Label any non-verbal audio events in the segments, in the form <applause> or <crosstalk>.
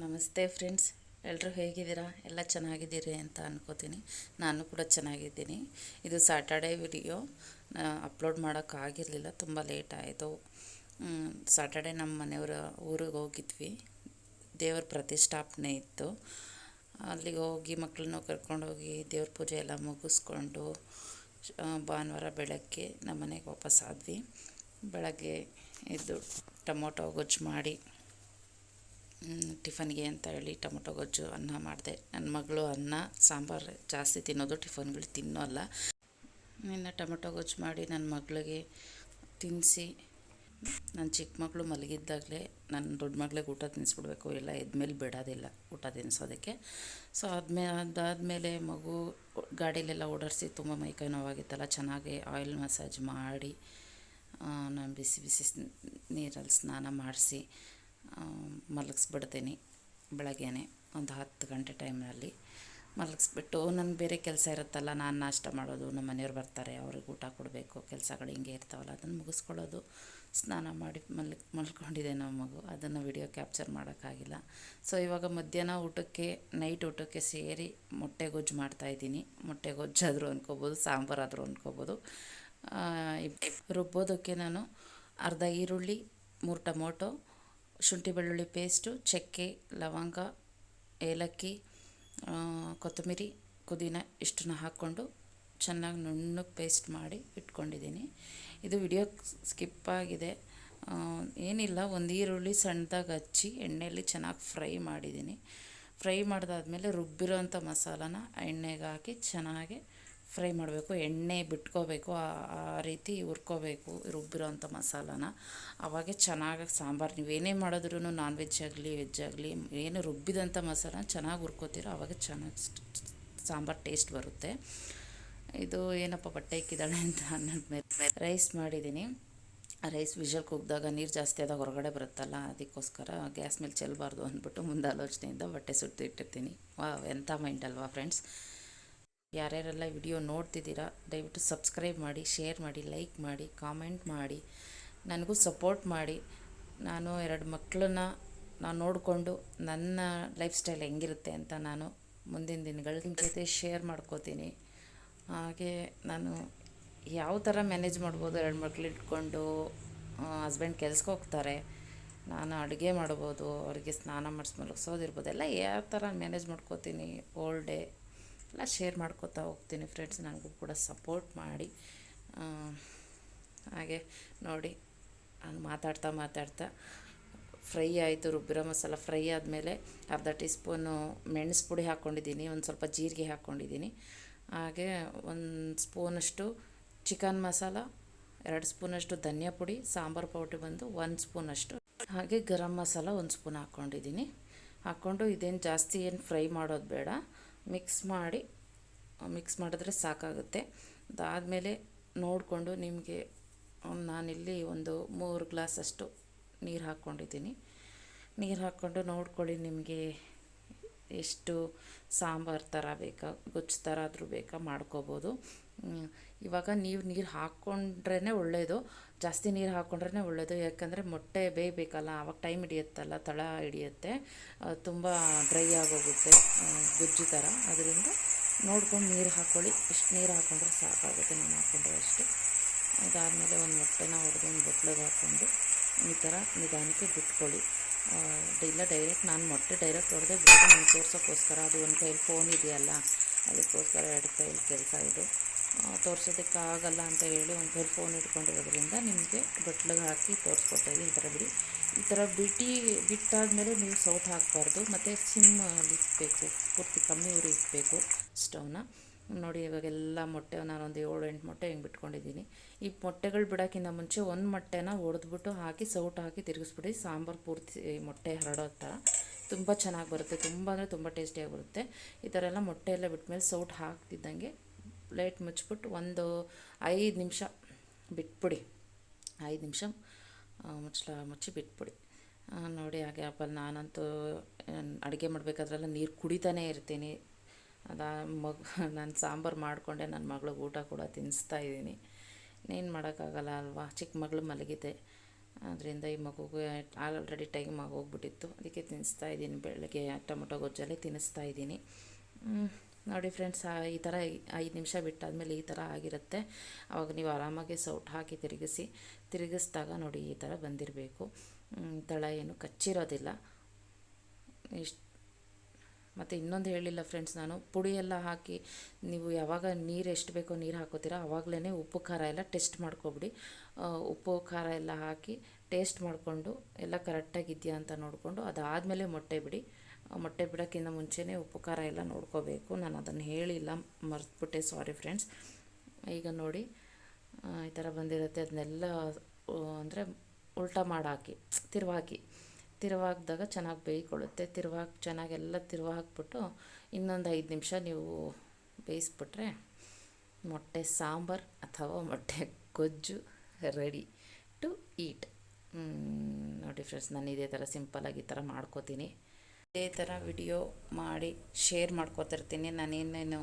ನಮಸ್ತೆ ಫ್ರೆಂಡ್ಸ್. ಎಲ್ಲರೂ ಹೇಗಿದ್ದೀರಾ? ಎಲ್ಲ ಚೆನ್ನಾಗಿದ್ದೀರಿ ಅಂತ ಅನ್ಕೋತೀನಿ. ನಾನು ಕೂಡ ಚೆನ್ನಾಗಿದ್ದೀನಿ. ಇದು ಸ್ಯಾಟರ್ಡೇ ವಿಡಿಯೋ ಅಪ್ಲೋಡ್ ಮಾಡೋಕ್ಕಾಗಿರಲಿಲ್ಲ ತುಂಬ ಲೇಟ್ ಆಯಿತು. ಸ್ಯಾಟರ್ಡೇ ನಮ್ಮ ಮನೆಯವರ ಊರಿಗೆ ಹೋಗಿದ್ವಿ. ದೇವ್ರ ಪ್ರತಿಷ್ಠಾಪನೆ ಇತ್ತು. ಅಲ್ಲಿಗೆ ಹೋಗಿ ಮಕ್ಕಳನ್ನು ಕರ್ಕೊಂಡೋಗಿ ದೇವ್ರ ಪೂಜೆ ಎಲ್ಲ ಮುಗಿಸ್ಕೊಂಡು ಭಾನುವಾರ ಬೆಳಗ್ಗೆ ನಮ್ಮ ಮನೆಗೆ ವಾಪಸ್ ಆದ್ವಿ. ಬೆಳಗ್ಗೆ ಇದು ಟೊಮೊಟೊ ಗೊಜ್ಜು ಮಾಡಿ ಟಿಫನ್ಗೆ ಅಂತ ಹೇಳಿ ಟೊಮೊಟೊ, ಗೊಜ್ಜು, ಅನ್ನ ಮಾಡಿದೆ. ನನ್ನ ಮಗಳು ಅನ್ನ, ಸಾಂಬಾರು ಜಾಸ್ತಿ ತಿನ್ನೋದು ಟಿಫನ್ಗಳು ತಿನ್ನೋಲ್ಲ ನಿನ್ನ ಟೊಮೊಟೊ, ಗೊಜ್ಜು ಮಾಡಿ ನನ್ನ ಮಗಳಿಗೆ ತಿನ್ನಿಸಿ ನನ್ನ ಚಿಕ್ಕ ಮಗಳು ಮಲಗಿದ್ದಾಗಲೇ ನನ್ನ ದೊಡ್ಡ ಮಗಳಿಗೆ ಊಟ ತಿನ್ನಿಸ್ಬಿಡ್ಬೇಕು ಎಲ್ಲ ಎದ್ಮೇಲೆ ಬಿಡೋದಿಲ್ಲ ಊಟ ತಿನ್ನಿಸೋದಕ್ಕೆ ಸೊ ಆದ್ಮೇ ಅದಾದಮೇಲೆ ಮಗು ಗಾಡೀಲೆಲ್ಲ ಓಡಾಡಿಸಿ ತುಂಬ ಮೈಕೈ ನೋವಾಗಿತ್ತಲ್ಲ, ಚೆನ್ನಾಗಿ ಆಯಿಲ್ ಮಸಾಜ್ ಮಾಡಿ ನಾನು ಬಿಸಿ ಬಿಸಿ ನೀರಲ್ಲಿ ಸ್ನಾನ ಮಾಡಿಸಿ ಮಲಗಿಸ್ಬಿಡ್ತೀನಿ ಬೆಳಗ್ಗೆನೆ ಒಂದು ಹತ್ತು ಗಂಟೆ ಟೈಮ್ನಲ್ಲಿ. ಮಲಗಿಸ್ಬಿಟ್ಟು ನನ್ನ ಬೇರೆ ಕೆಲಸ ಇರುತ್ತಲ್ಲ, ನಾನು ನಾಷ್ಟ ಮಾಡೋದು, ನಮ್ಮ ಮನೆಯವ್ರು ಬರ್ತಾರೆ, ಅವ್ರಿಗೆ ಊಟ ಕೊಡಬೇಕು, ಕೆಲಸಗಳು ಹಿಂಗೆ ಇರ್ತಾವಲ್ಲ, ಅದನ್ನು ಮುಗಿಸ್ಕೊಳ್ಳೋದು. ಸ್ನಾನ ಮಾಡಿ ಮಲ್ಕ್ ಮಲ್ಕೊಂಡಿದೆ ನಮ್ಮ ಮಗು, ಅದನ್ನು ವಿಡಿಯೋ ಕ್ಯಾಪ್ಚರ್ ಮಾಡೋಕ್ಕಾಗಿಲ್ಲ. ಸೊ ಇವಾಗ ಮಧ್ಯಾಹ್ನ ಊಟಕ್ಕೆ ನೈಟ್ ಊಟಕ್ಕೆ ಸೇರಿ ಮೊಟ್ಟೆ ಗೊಜ್ಜು ಮಾಡ್ತಾಯಿದ್ದೀನಿ ಮೊಟ್ಟೆ ಗೊಜ್ಜಾದರೂ ಅಂದ್ಕೋಬೋದು ಸಾಂಬಾರಾದರೂ ಇಬ್- ರುಬ್ಬೋದಕ್ಕೆ ನಾನು ಅರ್ಧ ಈರುಳ್ಳಿ, ಮೂರು ಟೊಮೊಟೊ ಶುಂಠಿ, ಬೆಳ್ಳುಳ್ಳಿ ಪೇಸ್ಟು ಚಕ್ಕೆ, ಲವಂಗ, ಏಲಕ್ಕಿ ಕೊತ್ತಂಬರಿ, ಪುದೀನ ಇಷ್ಟನ್ನು ಹಾಕ್ಕೊಂಡು ಚೆನ್ನಾಗಿ ನುಣ್ಣಗೆ ಪೇಸ್ಟ್ ಮಾಡಿ ಇಟ್ಕೊಂಡಿದ್ದೀನಿ. ಇದು ವಿಡಿಯೋ ಸ್ಕಿಪ್ ಆಗಿದೆ. ಏನಿಲ್ಲ, ಒಂದು ಈರುಳ್ಳಿ ಸಣ್ಣದಾಗಿ ಹಚ್ಚಿ ಎಣ್ಣೆಯಲ್ಲಿ ಚೆನ್ನಾಗಿ ಫ್ರೈ ಮಾಡಿದ್ದೀನಿ. ಫ್ರೈ ಮಾಡಿದಾದ್ಮೇಲೆ ರುಬ್ಬಿರೋಂಥ ಮಸಾಲಾನ ಎಣ್ಣೆಗೆ ಹಾಕಿ ಚೆನ್ನಾಗಿ ಫ್ರೈ ಮಾಡಬೇಕು, ಎಣ್ಣೆ ಬಿಟ್ಕೋಬೇಕು, ಆ ರೀತಿ ಹುರ್ಕೋಬೇಕು ರುಬ್ಬಿರೋಂಥ ಮಸಾಲಾನ. ಅವಾಗೆ ಚೆನ್ನಾಗಿ ಸಾಂಬಾರು ನೀವೇನೇ ಮಾಡಿದ್ರೂ ನಾನ್ ವೆಜ್ ಆಗಲಿ ವೆಜ್ ಆಗಲಿ, ಏನು ರುಬ್ಬಿದಂಥ ಮಸಾಲ ಚೆನ್ನಾಗಿ ಹುರ್ಕೋತೀರೋ ಅವಾಗ ಚೆನ್ನಾಗಿ ಸಾಂಬಾರು ಟೇಸ್ಟ್ ಬರುತ್ತೆ. ಇದು ಏನಪ್ಪ ಬಟ್ಟೆ ಇಕ್ಕಿದ್ದಾಳೆ ಅಂತ ಅನ್ನೋದ್ಮೇಲೆ ರೈಸ್ ಮಾಡಿದ್ದೀನಿ. ರೈಸ್ ವಿಷಲ್ ಕುಗ್ದಾಗ ನೀರು ಜಾಸ್ತಿ ಆದಾಗ ಹೊರಗಡೆ ಬರುತ್ತಲ್ಲ, ಅದಕ್ಕೋಸ್ಕರ ಗ್ಯಾಸ್ ಮೇಲೆ ಚೆಲ್ಲಬಾರ್ದು ಅಂದ್ಬಿಟ್ಟು ಮುಂದೆ ಆಲೋಚನೆಯಿಂದ ಬಟ್ಟೆ ಸುಟ್ಟು ಇಟ್ಟಿರ್ತೀನಿ. ವಾ ಎಂಥ ಮೈಂಡ್ ಅಲ್ವಾ ಫ್ರೆಂಡ್ಸ್ ಯಾರ್ಯಾರೆಲ್ಲ ವಿಡಿಯೋ ನೋಡ್ತಿದ್ದೀರಾ, ದಯವಿಟ್ಟು ಸಬ್ಸ್ಕ್ರೈಬ್ ಮಾಡಿ, ಶೇರ್ ಮಾಡಿ, ಲೈಕ್ ಮಾಡಿ, ಕಾಮೆಂಟ್ ಮಾಡಿ, ನನಗೂ ಸಪೋರ್ಟ್ ಮಾಡಿ. ನಾನು ಎರಡು ಮಕ್ಕಳನ್ನ ನಾನು ನೋಡಿಕೊಂಡು ನನ್ನ ಲೈಫ್ ಸ್ಟೈಲ್ ಹೆಂಗಿರುತ್ತೆ ಅಂತ ನಾನು ಮುಂದಿನ ದಿನಗಳ ಜೊತೆ ಶೇರ್ ಮಾಡ್ಕೋತೀನಿ. ಹಾಗೆ ನಾನು ಯಾವ ಥರ ಮ್ಯಾನೇಜ್ ಮಾಡ್ಬೋದು, ಎರಡು ಮಕ್ಳು ಇಟ್ಕೊಂಡು ಹಸ್ಬೆಂಡ್ ಕೆಲ್ಸಕ್ಕೆ ಹೋಗ್ತಾರೆ, ನಾನು ಅಡುಗೆ ಮಾಡ್ಬೋದು, ಅವರಿಗೆ ಸ್ನಾನ ಮಾಡಿಸ್ ಮಲಗಿಸೋದಿರ್ಬೋದು, ಎಲ್ಲ ಯಾವ ಥರ ಮ್ಯಾನೇಜ್ ಮಾಡ್ಕೋತೀನಿ ಓಲ್ಡ್ ಡೇ ಎಲ್ಲ ಶೇರ್ ಮಾಡ್ಕೋತಾ ಹೋಗ್ತೀನಿ ಫ್ರೆಂಡ್ಸ್ ನನಗೂ ಕೂಡ ಸಪೋರ್ಟ್ ಮಾಡಿ. ಹಾಗೆ ನೋಡಿ, ನಾನು ಮಾತಾಡ್ತಾ ಮಾತಾಡ್ತಾ ಫ್ರೈ ಆಯಿತು, ರುಬ್ಬಿರ ಮಸಾಲ ಫ್ರೈ ಆದಮೇಲೆ ಅರ್ಧ ಟೀ ಸ್ಪೂನು ಮೆಣಸು ಪುಡಿ ಹಾಕ್ಕೊಂಡಿದ್ದೀನಿ ಒಂದು ಸ್ವಲ್ಪ ಜೀರಿಗೆ ಹಾಕ್ಕೊಂಡಿದ್ದೀನಿ ಹಾಗೆ ಒಂದು ಸ್ಪೂನಷ್ಟು ಚಿಕನ್ ಮಸಾಲ ಎರಡು ಸ್ಪೂನಷ್ಟು ಧನಿಯಾ ಪುಡಿ, ಸಾಂಬಾರು ಪೌಡ್ರ್ ಬಂದು ಒಂದು ಸ್ಪೂನಷ್ಟು ಹಾಗೆ ಗರಂ ಮಸಾಲ ಒಂದು ಸ್ಪೂನ್ ಹಾಕ್ಕೊಂಡಿದ್ದೀನಿ ಹಾಕ್ಕೊಂಡು ಇದೇನು ಜಾಸ್ತಿ ಏನು ಫ್ರೈ ಮಾಡೋದು ಬೇಡ. ಮಿಕ್ಸ್ ಮಾಡಿ ಮಿಕ್ಸ್ ಮಾಡಿದ್ರೆ ಸಾಕಾಗುತ್ತೆ. ಅದಾದಮೇಲೆ ನೋಡಿಕೊಂಡು ನಿಮಗೆ ನಾನಿಲ್ಲಿ ಒಂದು ಮೂರು ಗ್ಲಾಸಷ್ಟು ನೀರು ಹಾಕ್ಕೊಂಡಿದ್ದೀನಿ. ನೀರು ಹಾಕ್ಕೊಂಡು ನೋಡ್ಕೊಳ್ಳಿ ನಿಮಗೆ ಎಷ್ಟು ಸಾಂಬಾರು ಥರ ಬೇಕಾ, ಗೊಜ್ಜು ಥರ ಆದರೂ ಬೇಕಾ ಮಾಡ್ಕೋಬೋದು. ಇವಾಗ ನೀವು ನೀರು ಹಾಕ್ಕೊಂಡ್ರೇ ಒಳ್ಳೆಯದು ಜಾಸ್ತಿ ನೀರು ಹಾಕ್ಕೊಂಡ್ರೇ ಒಳ್ಳೆಯದು ಯಾಕಂದರೆ ಮೊಟ್ಟೆ ಬೇಯಬೇಕಲ್ಲ ಆವಾಗ ಟೈಮ್ ಹಿಡಿಯುತ್ತಲ್ಲ, ತಳ ಹಿಡಿಯುತ್ತೆ. ತುಂಬ ಡ್ರೈ ಆಗೋಗುತ್ತೆ ಗೊಜ್ಜು ಥರ. ಅದರಿಂದ ನೋಡ್ಕೊಂಡು ನೀರು ಹಾಕ್ಕೊಳ್ಳಿ ಇಷ್ಟು ನೀರು ಹಾಕ್ಕೊಂಡ್ರೆ ಸಾಕಾಗುತ್ತೆ, ನಾನು ಹಾಕ್ಕೊಂಡ್ರೆ ಅಷ್ಟು. ಅದಾದಮೇಲೆ ಒಂದು ಮೊಟ್ಟೆನ ಹೊಡೆದು ಒಂದು ಬಟ್ಲಿಗೆ ಹಾಕ್ಕೊಂಡು ಈ ಥರ ನಿಧಾನಕ್ಕೆ ಬಿಟ್ಕೊಳ್ಳಿ. ಇಲ್ಲ ಡೈರೆಕ್ಟ್ ನಾನು ಮೊಟ್ಟೆ ಡೈರೆಕ್ಟ್ ಹೊಡೆದೇ ಬೇಗ ನಾನು ತೋರ್ಸೋಕ್ಕೋಸ್ಕರ ಅದು ಒಂದು ಕೈಯಲ್ಲಿ ಫೋನ್ ಇದೆಯಲ್ಲ, ಅದಕ್ಕೋಸ್ಕರ ಎರಡು ಕೈಲಿ ಕೆಲಸ ಇದು. ತೋರಿಸೋದಕ್ಕೆ ಆಗಲ್ಲ ಅಂತ ಹೇಳಿ ಒಂದು ಕೈಲಿ ಫೋನ್ ಇಟ್ಕೊಂಡಿರೋದ್ರಿಂದ ನಿಮಗೆ ಬಟ್ಲಿಗೆ ಹಾಕಿ ತೋರಿಸ್ಕೊಡ್ತಾಯಿದ್ದೀನಿ ಈ ಥರ ಬಿಡಿ. ಈ ಥರ ಬಿಟ್ಟು ಬಿಟ್ಟಾದಮೇಲೆ ನೀವು ಸೌಟ್ ಹಾಕಬಾರ್ದು, ಮತ್ತು ಸಿಮ್ಮಲ್ಲಿ ಇಕ್ಕಬೇಕು ಪೂರ್ತಿ ಕಮ್ಮಿ ಉರಿ ಇಕ್ಕಬೇಕು ಸ್ಟವ್ನ ನೋಡಿ, ಇವಾಗೆಲ್ಲ ಮೊಟ್ಟೆ, ನಾನೊಂದು ಏಳು, ಎಂಟು ಮೊಟ್ಟೆ ಹಿಂಗೆ ಬಿಟ್ಕೊಂಡಿದ್ದೀನಿ. ಈ ಮೊಟ್ಟೆಗಳು ಬಿಡೋಕ್ಕಿಂತ ಮುಂಚೆ ಒಂದು ಮೊಟ್ಟೆನ ಒಡೆದ್ಬಿಟ್ಟು ಹಾಕಿ, ಸೌಟ್ ಹಾಕಿ ತಿರುಗಿಸ್ಬಿಡಿ. ಸಾಂಬಾರು ಪೂರ್ತಿ ಮೊಟ್ಟೆ ಹರಡೋ ಥರ ತುಂಬ ಚೆನ್ನಾಗಿ ಬರುತ್ತೆ. ತುಂಬ ಅಂದರೆ ತುಂಬ ಟೇಸ್ಟಿಯಾಗಿ ಬರುತ್ತೆ. ಈ ಥರ ಎಲ್ಲ ಮೊಟ್ಟೆ ಎಲ್ಲ ಬಿಟ್ಮೇಲೆ ಸೌಟ್ ಹಾಕ್ತಿದ್ದಂಗೆ ಲೈಟ್ ಮುಚ್ಚಿಬಿಟ್ಟು ಒಂದು ಐದು ನಿಮಿಷ ಬಿಟ್ಬಿಡಿ. ಐದು ನಿಮಿಷ ಮುಚ್ಚಲ ಮುಚ್ಚಿ ಬಿಟ್ಬಿಡಿ. ನೋಡಿ, ಹಾಗೆ ಆಪಲ್ ನಾನಂತೂ ಅಡುಗೆ ಮಾಡಬೇಕಾದ್ರೆಲ್ಲ ನೀರು ಕುಡಿತಾನೇ ಇರ್ತೀನಿ. ಅದ ಮಗು <laughs> ನಾನು ಸಾಂಬಾರು ಮಾಡಿಕೊಂಡೆ ನನ್ನ ಮಗಳಿಗೆ ಊಟ ಕೂಡ ತಿನ್ನಿಸ್ತಾ ಇದ್ದೀನಿ. ಇನ್ನೇನು ಮಾಡೋಕ್ಕಾಗಲ್ಲ ಅಲ್ವಾ? ಚಿಕ್ಕ ಮಗಳು ಮಲಗಿದೆ. ಅದರಿಂದ ಈ ಮಗುಗೆ ಆಲ್ರೆಡಿ ಟೈಮ್ ಆಗೋಗ್ಬಿಟ್ಟಿತ್ತು. ಅದಕ್ಕೆ ತಿನ್ನಿಸ್ತಾ ಇದ್ದೀನಿ. ಬೆಳಗ್ಗೆ ಟೊಮೊಟೊ ಗೊಜ್ಜಲ್ಲಿ ತಿನ್ನಿಸ್ತಾ ಇದ್ದೀನಿ. ನೋಡಿ ಫ್ರೆಂಡ್ಸ್ ಈ ಥರ ಐದು ನಿಮಿಷ ಬಿಟ್ಟಾದಮೇಲೆ ಈ ಥರ ಆಗಿರುತ್ತೆ. ಆವಾಗ ನೀವು ಆರಾಮಾಗಿ ಸೌಟ್ ಹಾಕಿ ತಿರುಗಿಸಿ, ತಿರುಗಿಸ್ದಾಗ ನೋಡಿ ಈ ಥರ ಬಂದಿರಬೇಕು. ತಳ ಏನು ಕಚ್ಚಿರೋದಿಲ್ಲ. ಇಷ್ಟು ಮತ್ತು ಇನ್ನೊಂದು ಹೇಳಿಲ್ಲ ಫ್ರೆಂಡ್ಸ್ ನಾನು ಪುಡಿ ಎಲ್ಲ ಹಾಕಿ ನೀವು ಯಾವಾಗ ನೀರು ಎಷ್ಟು ಬೇಕೋ ನೀರು ಹಾಕೋತೀರ ಆವಾಗಲೇ ಉಪ್ಪು, ಖಾರ ಎಲ್ಲ ಟೆಸ್ಟ್ ಮಾಡ್ಕೊಬಿಡಿ. ಉಪ್ಪು, ಖಾರ ಎಲ್ಲ ಹಾಕಿ ಟೇಸ್ಟ್ ಮಾಡಿಕೊಂಡು ಎಲ್ಲ ಕರೆಕ್ಟಾಗಿದೆಯಾ ಅಂತ ನೋಡಿಕೊಂಡು ಅದಾದಮೇಲೆ ಮೊಟ್ಟೆ ಬಿಡಿ. ಮೊಟ್ಟೆ ಬಿಡೋಕ್ಕಿಂತ ಮುಂಚೆನೇ ಉಪ್ಪು, ಖಾರ ಎಲ್ಲ ನೋಡ್ಕೋಬೇಕು. ನಾನು ಅದನ್ನು ಹೇಳಿಲ್ಲ, ಮರೆತುಬಿಟ್ಟೆ ಸಾರಿ ಫ್ರೆಂಡ್ಸ್ ಈಗ ನೋಡಿ ಈ ಥರ ಬಂದಿರುತ್ತೆ. ಅದನ್ನೆಲ್ಲ ಅಂದರೆ ಉಲ್ಟಾ ಮಾಡಾಕಿ, ತಿರುವಾಕಿ. ತಿರುವಾಕಿದಾಗ ಚೆನ್ನಾಗಿ ಬೇಯ್ಕೊಳ್ಳುತ್ತೆ. ತಿರುವಾಕಿ ಚೆನ್ನಾಗೆಲ್ಲ ತಿರುವ ಹಾಕ್ಬಿಟ್ಟು ಇನ್ನೊಂದು ಐದು ನಿಮಿಷ ನೀವು ಬೇಯಿಸ್ಬಿಟ್ರೆ ಮೊಟ್ಟೆ ಸಾಂಬಾರು ಅಥವಾ ಮೊಟ್ಟೆ ಗೊಜ್ಜು ರೆಡಿ ಟು ಈಟ್ ನೋಡಿ ಫ್ರೆಂಡ್ಸ್ ನಾನು ಇದೇ ಥರ ಸಿಂಪಲಾಗಿ ಈ ಥರ ಮಾಡ್ಕೋತೀನಿ. ಇದೇ ಥರ ವಿಡಿಯೋ ಮಾಡಿ ಶೇರ್ ಮಾಡ್ಕೋತಿರ್ತೀನಿ. ನಾನೇನೇನು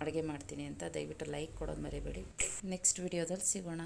ಅಡುಗೆ ಮಾಡ್ತೀನಿ ಅಂತ ದಯವಿಟ್ಟು ಲೈಕ್ ಕೊಡೋದು ಮರಿಬೇಡಿ. ನೆಕ್ಸ್ಟ್ ವಿಡಿಯೋದಲ್ಲಿ ಸಿಗೋಣ.